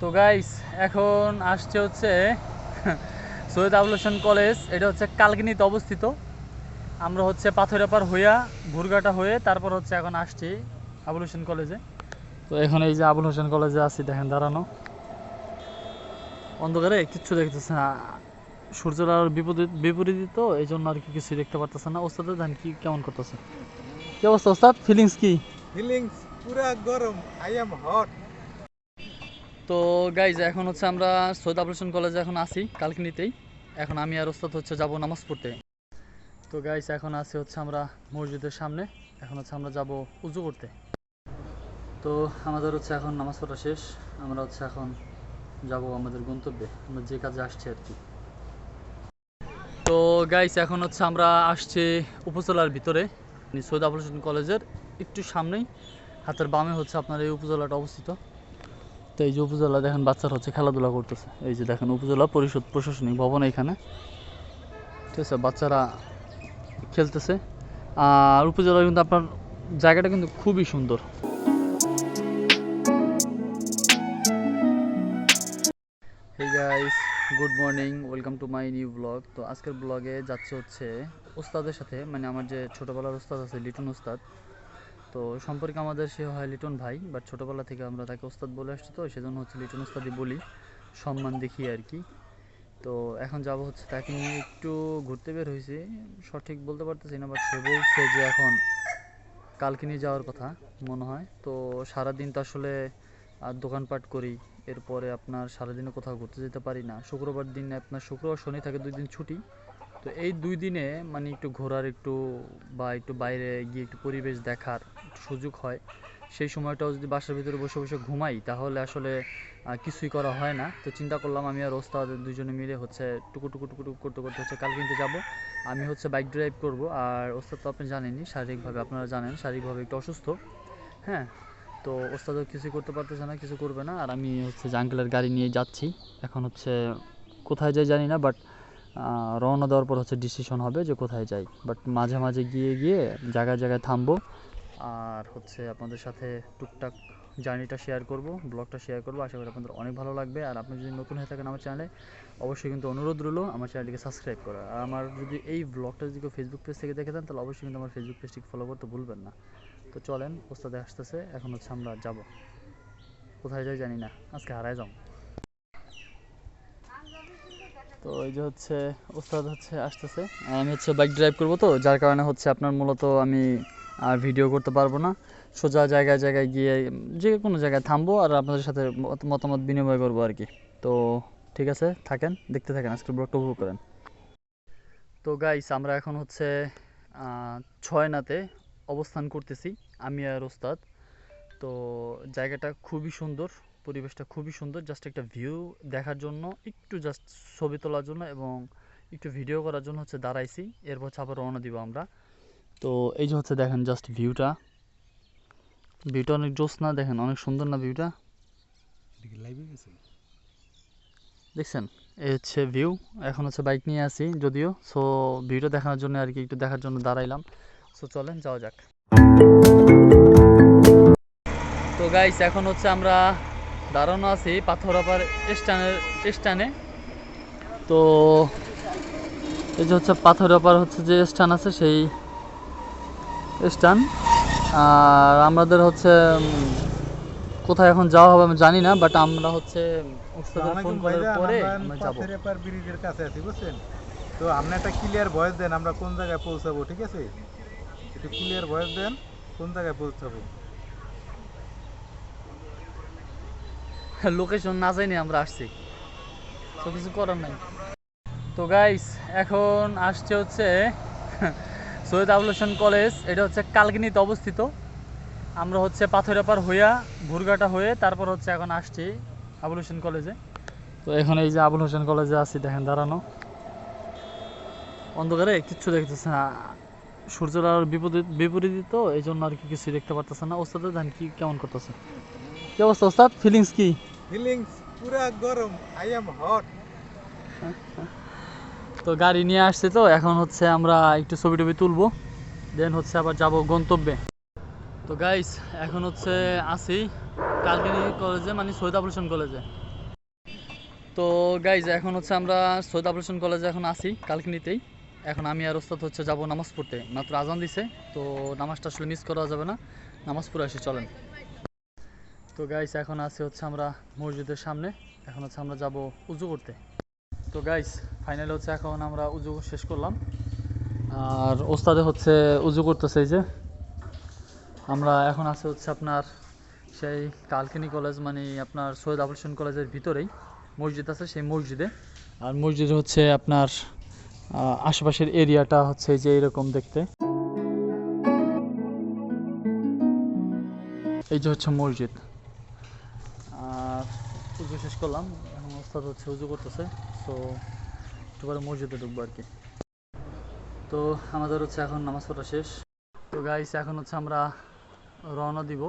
তো গাইস এখন আসছে হচ্ছে সৈয়দ আবুল হোসেন কলেজ। এটা হচ্ছে কালকিনিতে অবস্থিত। আমরা হচ্ছে পাথরেপার হইয়া ভুরঘাটা হয়ে তারপর হচ্ছে এখন আসছি আবুল হোসেন কলেজে। তো এখন এই যে আবুল হোসেন কলেজে আছি, দেখেন দাঁড়ানো। অন্ধকারে কিচ্ছু দেখতেছে না। সূর্যের আর বিপরীত বিপরীত তো এই জন্য আর কি কিছু দেখতে পারতেছে না। ওস্তাদ ধান কি কেমন করতেছে? কি অবস্থা, ওস্তাদ? ফিলিংস কি? ফিলিংস পুরা গরম আই এম হট তো গাইজ এখন হচ্ছে আমরা সৈয়দ আবুল হোসেন কলেজে এখন আসি কালকিনিতেই। এখন আমি আর ওস্তাদ হচ্ছে যাব নামাজ পড়তে। তো গাইজ এখন আছি হচ্ছে আমরা মসজিদের সামনে। এখন হচ্ছে আমরা যাব উজু করতে। তো আমাদের হচ্ছে এখন নামাজ পড়া শেষ। আমরা হচ্ছে এখন যাব আমাদের গন্তব্যে। আমরা যে কাজে আসছি আর কি। তো গাইস এখন হচ্ছে আমরা আসছি উপজেলার ভিতরে। মানে সৈয়দ আবুল কলেজের একটু সামনেই। হাতের বামে হচ্ছে আপনার এই উপজেলাটা অবস্থিত। তো এই যে উপজেলা দেখেন বাচ্চারা হচ্ছে খেলাধুলা করতেছে। এই যে দেখেন উপজেলা পরিষদ প্রশাসনিক ভবন এখানে। ঠিক আছে, বাচ্চারা খেলতেছে। আর উপজেলা কিন্তু আপনার জায়গাটা কিন্তু খুবই সুন্দর। Guys good morning welcome to my new vlog তো আজকের ব্লগে যাচ্ছে হচ্ছে ওস্তাদের সাথে মানে আমার যে ছোটোবেলার ওস্তাদ আছে, লিটন ওস্তাদ। তো সম্পর্কে আমাদের সে হয় লিটন ভাই বাট ছোটোবেলা থেকে আমরা তাকে ওস্তাদ বলে আসছি তো, সেজন্য হচ্ছে লিটন ওস্তাদই বলি, সম্মান দেখি আর কি। তো এখন যাব হচ্ছে তাকে নিয়ে একটু ঘুরতে বের হয়েছি, সঠিক বলতে পারতেছি না বাট সে বলছে যে এখন কালকে নিয়ে যাওয়ার কথা মনে হয়। তো সারাদিন তো আসলে আর দোকানপাট করি, এরপরে আপনার সারাদিনে কোথাও ঘুরতে যেতে পারি না। শুক্রবার দিন আপনার শুক্রবার শনি থাকে দুই দিন ছুটি তো এই দুই দিনে মানে একটু ঘোরার একটু বা একটু বাইরে গিয়ে একটু পরিবেশ দেখার সুযোগ হয়। সেই সময়টাও যদি বাসার ভিতরে বসে বসে ঘুমাই, তাহলে আসলে কিছুই করা হয় না। তো চিন্তা করলাম আমি আর ওস্তাদ দুজনে মিলে হচ্ছে টুকু টুকু টুকু টুকু করতে করতে হচ্ছে কাল কিনতে যাব। আমি হচ্ছে বাইক ড্রাইভ করব। আর ওস্তাদ তো আপনি জানেনই, শারীরিকভাবে আপনারা জানেন, শারীরিকভাবে একটু অসুস্থ। হ্যাঁ তো ওস্তাদও কিছু করতে পারতেছে না, কিছু করবে না। আর আমি হচ্ছে যে আঙ্কেলের গাড়ি নিয়ে যাচ্ছি। এখন হচ্ছে কোথায় যাই জানি না বাট রওনা দেওয়ার পর হচ্ছে ডিসিশন হবে যে কোথায় যাই। বাট মাঝে মাঝে গিয়ে গিয়ে জায়গায় জায়গায় থামবো। আর হচ্ছে আপনাদের সাথে টুকটাক জার্নিটা শেয়ার করব ব্লগটা শেয়ার করব। আশা করি আপনাদের অনেক ভালো লাগবে। আর আপনি যদি নতুন হয়ে থাকেন আমার চ্যানেলে অবশ্যই কিন্তু অনুরোধ রইল আমার চ্যানেলটিকে সাবস্ক্রাইব করা আর আমার যদি এই ব্লগটা যদি কেউ ফেসবুক পেজ থেকে দেখে দেন তাহলে অবশ্যই কিন্তু আমার ফেসবুক পেজটিকে ফলো করতে ভুলবেন না। তো চলেন, ওস্তাদে আসতেছে, এখন হচ্ছে আমরা যাব। কোথায় যাই জানি না, আজকে হারায় যাও তো এই যে হচ্ছে ওস্তাদ হচ্ছে আসতেছে। আমি হচ্ছে বাইক ড্রাইভ করব তো যার কারণে হচ্ছে আপনার মূলত আমি আর ভিডিও করতে পারব না। সোজা জায়গায় জায়গায় গিয়ে যে কোনো জায়গায় থামবো আর আপনাদের সাথে মতামত বিনিময় করব আর কি। তো ঠিক আছে থাকেন দেখতে থাকেন আজকের ব্লগটা উপভোগ করেন। তো গাইস আমরা এখন হচ্ছে আহ, ছয়নাতে অবস্থান করতেছি আমি আর ওস্তাদ তো জায়গাটা খুবই সুন্দর পরিবেশটা খুবই সুন্দর জাস্ট একটা ভিউ দেখার জন্য একটু জাস্ট ছবি তোলার জন্য এবং একটু ভিডিও করার জন্য হচ্ছে দাঁড়াইছি। এরপর হচ্ছে আবার রওনা দিব আমরা। তো এই যে হচ্ছে দেখেন জাস্ট ভিউটা ভিউটা অনেক জোস না দেখেন অনেক সুন্দর না ভিউটা দেখছেন? এই হচ্ছে ভিউ এখন হচ্ছে বাইক নিয়ে আসি যদিও। সো ভিউটা দেখানোর জন্য আর কি একটু দেখার জন্য দাঁড়াইলাম। সো চলেন যাওয়া যাক। তো গাইস এখন হচ্ছে আমরা দাঁড়ানো আছি পাথরাপার স্ট্যান্ডের স্ট্যান্ডে। তো এই যে হচ্ছে পাথরাপার হচ্ছে যে স্ট্যান্ড আছে সেই স্ট্যান্ড। আর আমাদের হচ্ছে কোথায় এখন যাওয়া হবে আমি জানি না বাট আমরা হচ্ছে ওস্তাদের ফোন করার পরে আমরা যাব। পাথরেপার ব্রিজের কাছে আছি বুঝছেন? তো আপনি একটা ক্লিয়ার ভয়েস দেন আমরা কোন জায়গায় পৌঁছাবো ঠিক আছে? একটু ক্লিয়ার ভয়েস দেন কোন জায়গায় পৌঁছাবো। লোকেশন না জানি, আমরা আসছি। তো কিছু করার নাই। তো গাইস এখন আসছে হচ্ছে সৈয়দ আবুল হোসেন কলেজ এটা হচ্ছে কালকিনিতে অবস্থিত। আমরা হচ্ছে পাথরেপার হইয়া ভুরঘাটা হয়ে তারপর হচ্ছে এখন আসছি আবুল হোসেন কলেজে তো এখন এই যে আবুল হোসেন কলেজে আছি, দেখেন দাঁড়ানো। অন্ধকারে কিচ্ছু দেখতেছে না। সূর্যের আর বিপরীত বিপরীত তো এই জন্য আর কি কিছু দেখতে পারতেছে না। ওস্তাদের ধান কি কেমন করতেছে। কি অবস্থা ওস্তাদ? ফিলিংস কি? ফিলিংস পুরা গরম আই এম হট তো গাড়ি নিয়ে আসছে তো এখন হচ্ছে আমরা একটু ছবি টবি তুলবো দেন হচ্ছে আবার যাব গন্তব্যে। তো গাইস এখন হচ্ছে আসি কালকিনি কলেজে মানে সৈয়দ আবুল হোসেন কলেজে তো গাইজ এখন হচ্ছে আমরা সৈয়দ আবুল হোসেন কলেজে এখন আসি কালকিনিতেই এখন আমি আর ওস্তাদ হচ্ছে যাব নামাজ পড়তে মাত্র আজান দিছে তো নামাজটা আসলে মিস করা যাবে না নামাজ পড়ে আসি চলেন। তো গাইস এখন আছে হচ্ছে আমরা মসজিদের সামনে। এখন হচ্ছে আমরা যাব উজু করতে। তো গাইস ফাইনালি হচ্ছে এখন আমরা উজু শেষ করলাম। আর ওস্তাদে হচ্ছে উজু করতেছে এই যে। আমরা এখন আছে হচ্ছে আপনার সেই কালকিনি কলেজ মানে আপনার সৈয়দ আবুল হোসেন কলেজের ভিতরেই। মসজিদ আছে সেই মসজিদে। আর মসজিদে হচ্ছে আপনার আশেপাশের এরিয়াটা হচ্ছে এই যে এরকম দেখতে। এই যে হচ্ছে মসজিদ। উজু শেষ করলাম। এখন ওস্তাদ হচ্ছে উজু করতেছে তো একটু পরে মসজিদে ঢুকবো আর কি। তো আমাদের হচ্ছে এখন নামাজ পড়া শেষ। তো গাইস এখন হচ্ছে আমরা রওনা দিব।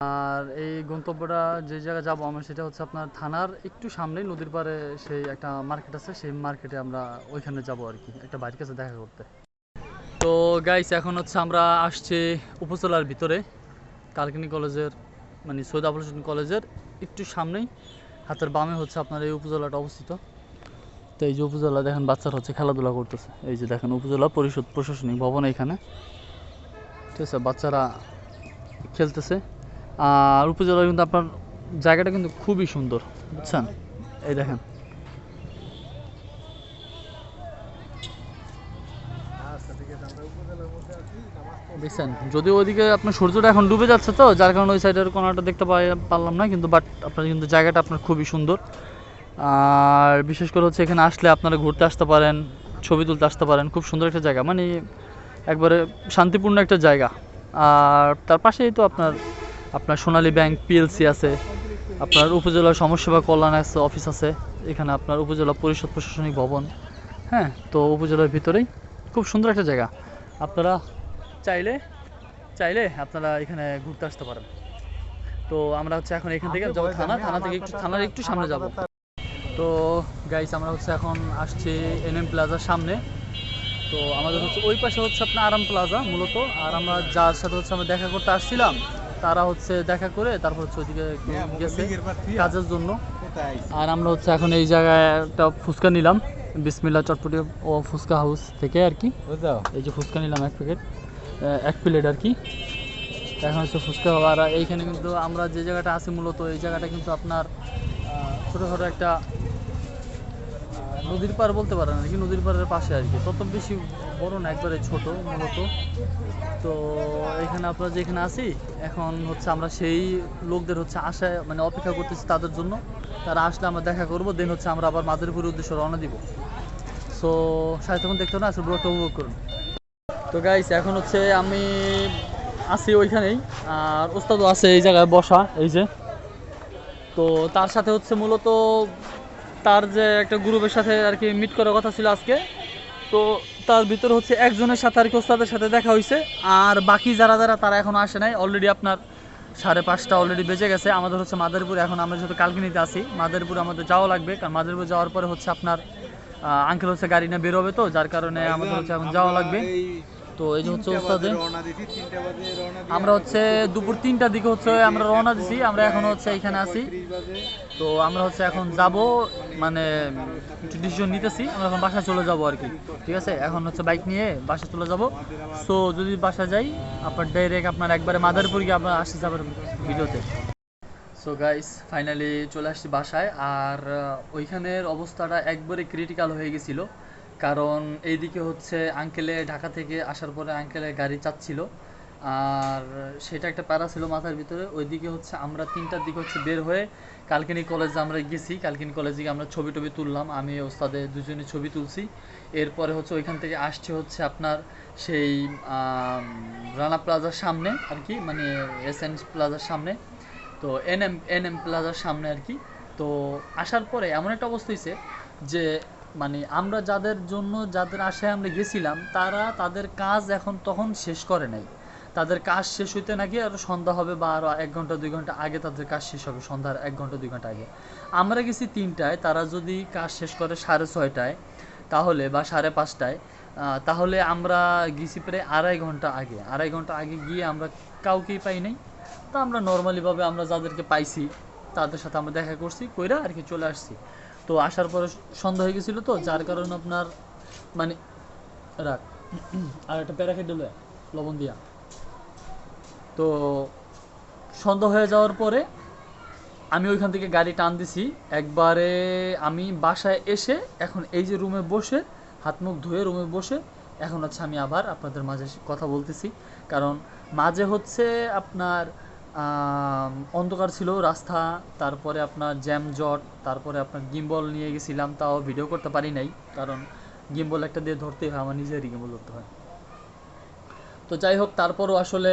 আর এই গন্তব্যটা যে জায়গায় যাব আমরা সেটা হচ্ছে আপনার থানার একটু সামনে নদীর পাড়ে সেই একটা মার্কেট আছে, সেই মার্কেটে আমরা ওইখানে যাব আর কি, একটা বাড়ির কাছে দেখা করতে। তো গাইস এখন হচ্ছে আমরা আসছি উপজেলার ভিতরে, কালকিনি কলেজের মানে সৈয়দ আবুল কলেজের একটু সামনেই। হাতের বামে হচ্ছে আপনার এই উপজেলাটা অবস্থিত। তো এই যে উপজেলা দেখেন, বাচ্চারা হচ্ছে খেলাধুলা করতেছে। এই যে দেখেন, উপজেলা পরিষদ প্রশাসনিক ভবন এখানে। ঠিক আছে, বাচ্চারা খেলতেছে। আর উপজেলা কিন্তু আপনার জায়গাটা কিন্তু খুবই সুন্দর, বুঝছেন? এই দেখেন দেখছেন? যদিও ওইদিকে আপনার সূর্যটা এখন ডুবে যাচ্ছে তো, যার কারণে ওই সাইডের কোনাটা দেখতে পারলাম না, কিন্তু বাট আপনার কিন্তু জায়গাটা আপনার খুবই সুন্দর। আর বিশেষ করে হচ্ছে এখানে আসলে আপনারা ঘুরতে আসতে পারেন, ছবি তুলতে আসতে পারেন, খুব সুন্দর একটা জায়গা। মানে একবারে শান্তিপূর্ণ একটা জায়গা। আর তার পাশেই তো আপনার আপনার সোনালী ব্যাংক পিএলসি আছে, আপনার উপজেলা সমাজসেবা কল্যাণ আছে অফিস আছে, এখানে আপনার উপজেলা পরিষদ প্রশাসনিক ভবন। হ্যাঁ তো উপজেলার ভিতরেই খুব সুন্দর একটা জায়গা। আপনারা চাইলে চাইলে আপনারা এখানে ঘুরতে আসতে পারেন। তো আমরা হচ্ছে এখন এখান থেকে যাব থানা থানা থেকে একটু থানার একটু সামনে যাব। তো গাইস আমরা হচ্ছে এখন আসছি এনএম প্লাজার সামনে। তো আমাদের হচ্ছে ওই পাশে হচ্ছে আপনার আরাম প্লাজা মূলত। আর আমরা যার সাথে হচ্ছে আমরা দেখা করতে আসছিলাম তারা হচ্ছে দেখা করে তারপর হচ্ছে ওইদিকে গেছে কাজের জন্য। আর আমরা হচ্ছে এখন এই জায়গায় একটা ফুচকা নিলাম। বিসমিল্লা চটপটি ও ফুচকা হাউস থেকে আর কি। এই যে ফুচকা নিলাম এক প্যাকেট। এক প্লেট আর কি। এখন হচ্ছে ফুচকা আর এইখানে কিন্তু আমরা যে জায়গাটা আছি মূলত, এই জায়গাটা কিন্তু আপনার ছোটোখাটো একটা নদীর পার বলতে পারেন আর কি, নদীর পাড়ের পাশে আর কি। তত বেশি বড় না, একবারে ছোট মূলত। তো এখানে আপনারা যেখানে আছি, এখন হচ্ছে আমরা সেই লোকদের হচ্ছে আশায় মানে অপেক্ষা করতেছি তাদের জন্য। তারা আসলে আমরা দেখা করব, দেন হচ্ছে আমরা আবার মাদারীপুরের উদ্দেশ্যে রওনা দিব। সো সাথে তখন দেখতে না আসলে ব্লগটা উপভোগ করুন। তো গাইস এখন হচ্ছে আমি আছি ওইখানেই, আর ওস্তাদও আছে এই জায়গায় বসা, এই যে। তো তার সাথে হচ্ছে মূলত তার যে একটা গ্রুপের সাথে আর কি মিট করার কথা ছিল আজকে। তো তার ভিতরে হচ্ছে একজনের সাথে আর কি ওস্তাদের সাথে দেখা হয়েছে আর বাকি যারা যারা তারা এখন আসে নাই। অলরেডি আপনার সাড়ে পাঁচটা অলরেডি বেজে গেছে। আমাদের হচ্ছে মাদারপুর, এখন আমরা যেহেতু কালকিনিতে আছি, মাদারীপুর আমাদের যাওয়া লাগবে। কারণ মাদারীপুর যাওয়ার পরে হচ্ছে আপনার আঙ্কেল হচ্ছে গাড়ি নিয়ে বেরোবে তো, যার কারণে আমাদের হচ্ছে এখন যাওয়া লাগবে। তো এই যে হচ্ছে ওস্তাদে। আমরা হচ্ছে দুপুর তিনটার দিকে হচ্ছে আমরা রওনা দিছি আমরা এখন হচ্ছে এখানে আছি। তো আমরা হচ্ছে এখন যাব মানে ডিসিশন নিতেছি আমরা এখন বাসায় চলে যাব আর কি। ঠিক আছে? এখন হচ্ছে বাইক নিয়ে বাসায় চলে যাব। সো যদি বাসা যাই আপনার ডাইরেক্ট আপনার একবারে মাদারীপুর গিয়ে আপনার আসতে যাবেন ভিডিওতে। সো গাইস ফাইনালি চলে আসছি বাসায়। আর ওইখানের অবস্থাটা একবারে ক্রিটিক্যাল হয়ে গেছিল। কারণ এইদিকে হচ্ছে আঙ্কেলে ঢাকা থেকে আসার পরে আঙ্কেলে গাড়ি চাচ্ছিল, আর সেটা একটা প্যারা ছিল মাথার ভিতরে। ওইদিকে হচ্ছে আমরা তিনটার দিকে হচ্ছে বের হয়ে কালকিনি কলেজে আমরা গেছি। কালকিনি কলেজে গিয়ে আমরা ছবি টবি তুললাম। আমি ওস্তাদে দুজনে ছবি তুলছি। এরপরে হচ্ছে ওইখান থেকে আসছে হচ্ছে আপনার সেই রানা প্লাজার সামনে আর কি মানে এস এন প্লাজার সামনে। তো এন এম এন এম প্লাজার সামনে আর কি। তো আসার পরে এমন একটা অবস্থা হয়েছে যে মানে আমরা যাদের জন্য যাদের আশায় আমরা গেছিলাম, তারা তাদের কাজ এখন তখন শেষ করে নাই। তাদের কাজ শেষ হইতে নাকি আরও সন্ধ্যা হবে বা আরও এক ঘণ্টা, দুই ঘণ্টা আগে তাদের কাজ শেষ হবে, সন্ধ্যার এক ঘণ্টা, দুই ঘণ্টা আগে। আমরা গেছি তিনটায়, তারা যদি কাজ শেষ করে সাড়ে ছয়টায়, তাহলে বা সাড়ে পাঁচটায় তাহলে আমরা গেছি প্রায় আড়াই ঘণ্টা আগে। আড়াই ঘণ্টা আগে গিয়ে আমরা কাউকেই পাই নাই। তা আমরা নর্মালিভাবে আমরা যাদেরকে পাইছি, তাদের সাথে আমরা দেখা করছি, কইরা আর কি চলে আসছি। তো আসার পরে সন্ধ্যা হয়ে গেছিল তো যার কারণে আপনার মানে রাখ আর একটা প্যারা খেতে লয়, লবণ দিয়া। তো সন্ধ্যা হয়ে যাওয়ার পরে আমি ওইখান থেকে গাড়ি টান দিছি। একবারে আমি বাসায় এসে এখন এই যে রুমে বসে হাত মুখ ধুয়ে রুমে বসে এখন হচ্ছে আমি আবার আপনাদের মাঝে কথা বলতেছি। কারণ মাঝে হচ্ছে আপনার অন্ধকার ছিল, রাস্তা, তারপরে আপনার জ্যাম জট, তারপরে আপনার গিম্বল নিয়ে গেছিলাম, তাও ভিডিও করতে পারি নাই, কারণ গিম্বল একটা দিয়ে ধরতেই হয়, আমার নিজেরই গিম্বল ধরতে হয়। তো যাই হোক, তারপরও আসলে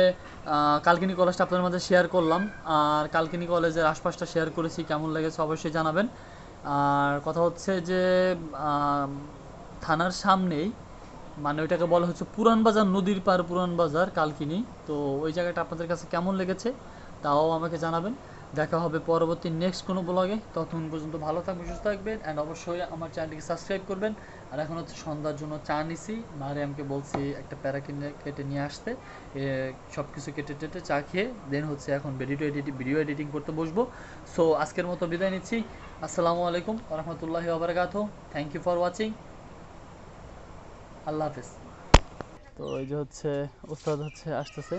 কালকিনি কলেজটা আপনাদের মাঝে শেয়ার করলাম, আর কালকিনি কলেজের আশপাশটা শেয়ার করেছি, কেমন লেগেছে অবশ্যই জানাবেন। আর কথা হচ্ছে যে থানার সামনেই মানে ওইটাকে বলা হচ্ছে পুরান বাজার, নদীর পার পুরান বাজার, কালকিনি। তো ওই জায়গাটা আপনাদের কাছে কেমন লেগেছে, তাও আমাকে জানাবেন। দেখা হবে পরবর্তী নেক্সট কোনো ব্লগে ততক্ষণ পর্যন্ত ভালো থাকবেন, সুস্থ থাকবেন অ্যান্ড অবশ্যই আমার চ্যানেলটিকে সাবস্ক্রাইব করবেন। আর এখন হচ্ছে সন্ধ্যার জন্য চা নিছি। মারিয়ামকে বলছি একটা প্যারা কিনে কেটে নিয়ে আসতে। সব কিছু কেটে টেটে চা খেয়ে দেন হচ্ছে এখন ভিডিও এডিটিং ভিডিও এডিটিং করতে বসবো। সো আজকের মতো বিদায় নিচ্ছি। আসসালামু আলাইকুম রহমতুল্লাহি ওবরাকাত থ্যাংক ইউ ফর ওয়াচিং আল্লাহ হাফেজ। তো এই যে হচ্ছে ওস্তাদ হচ্ছে আসতেছে।